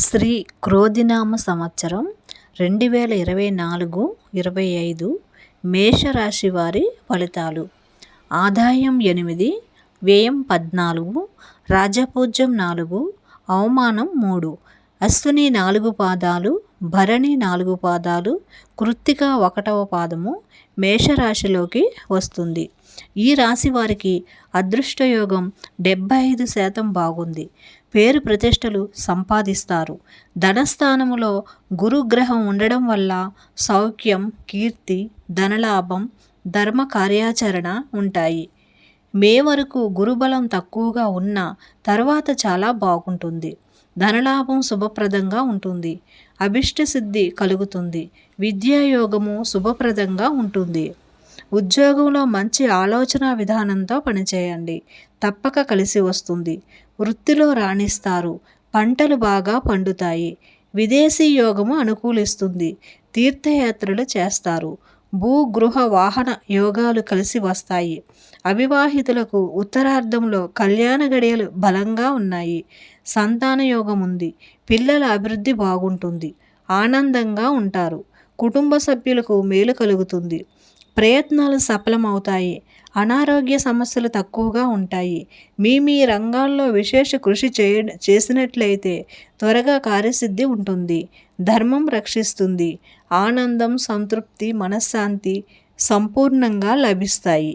శ్రీ క్రోధినామ సంవత్సరం రెండు వేల ఇరవై నాలుగు ఇరవై ఐదు మేషరాశి వారి ఫలితాలు. ఆదాయం ఎనిమిది వ్యయం పద్నాలుగు రాజపూజ్యం నాలుగు అవమానం మూడు అశ్విని నాలుగు పాదాలు భరణి నాలుగు పాదాలు కృత్తిక ఒకటవ పాదము మేషరాశిలోకి వస్తుంది. ఈ రాశి వారికి అదృష్టయోగం డెబ్బై ఐదు శాతం బాగుంది. పేరు ప్రతిష్టలు సంపాదిస్తారు. ధనస్థానములో గురుగ్రహం ఉండడం వల్ల సౌఖ్యం కీర్తి ధనలాభం ధర్మ కార్యాచరణ ఉంటాయి. మే వరకు గురుబలం తక్కువగా ఉన్న తర్వాత చాలా బాగుంటుంది. ధనలాభం శుభప్రదంగా ఉంటుంది. అభిష్ట సిద్ధి కలుగుతుంది. విద్యాయోగము శుభప్రదంగా ఉంటుంది. ఉద్యోగంలో మంచి ఆలోచన విధానంతో పనిచేయండి. తప్పక కలిసి వస్తుంది. వృత్తిలో రాణిస్తారు. పంటలు బాగా పండుతాయి. విదేశీ యోగము అనుకూలిస్తుంది. తీర్థయాత్రలు చేస్తారు. భూగృహ వాహన యోగాలు కలిసి వస్తాయి. అవివాహితులకు ఉత్తరార్ధంలో కళ్యాణ గడియలు బలంగా ఉన్నాయి. సంతాన యోగం ఉంది. పిల్లల అభివృద్ధి బాగుంటుంది. ఆనందంగా ఉంటారు. కుటుంబ సభ్యులకు మేలు కలుగుతుంది. ప్రయత్నాలు సఫలమవుతాయి. అనారోగ్య సమస్యలు తక్కువగా ఉంటాయి. మీ మీ రంగాల్లో విశేష కృషి చేయ చేసినట్లయితే త్వరగా కార్యసిద్ధి ఉంటుంది. ధర్మం రక్షిస్తుంది. ఆనందం సంతృప్తి మనశ్శాంతి సంపూర్ణంగా లభిస్తాయి.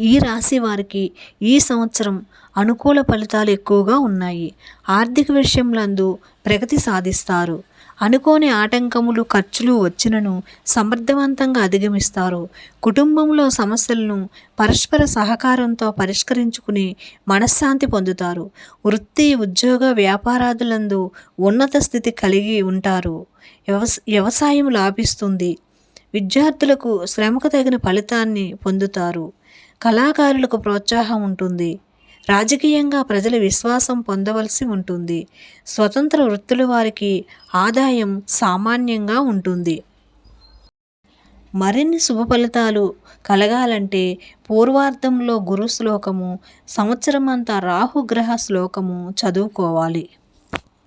ఈ రాశి వారికి ఈ సంవత్సరం అనుకూల ఫలితాలు ఎక్కువగా ఉన్నాయి. ఆర్థిక విషయంలందు ప్రగతి సాధిస్తారు. అనుకోని ఆటంకములు ఖర్చులు వచ్చినను సమర్థవంతంగా అధిగమిస్తారు కుటుంబంలో సమస్యలను పరస్పర సహకారంతో పరిష్కరించుకుని మనశ్శాంతి పొందుతారు. వృత్తి ఉద్యోగ వ్యాపారాదులందు ఉన్నత స్థితి కలిగి ఉంటారు. వ్యవస వ్యవసాయం లాభిస్తుంది. విద్యార్థులకు శ్రమకు తగిన ఫలితాన్ని పొందుతారు. కళాకారులకు ప్రోత్సాహం ఉంటుంది. రాజకీయంగా ప్రజల విశ్వాసం పొందవలసి ఉంటుంది. స్వతంత్ర వృత్తుల వారికి ఆదాయం సామాన్యంగా ఉంటుంది. మరిన్ని శుభ ఫలితాలు కలగాలంటే పూర్వార్థంలో గురు శ్లోకము సంవత్సరమంతా రాహుగ్రహ శ్లోకము చదువుకోవాలి.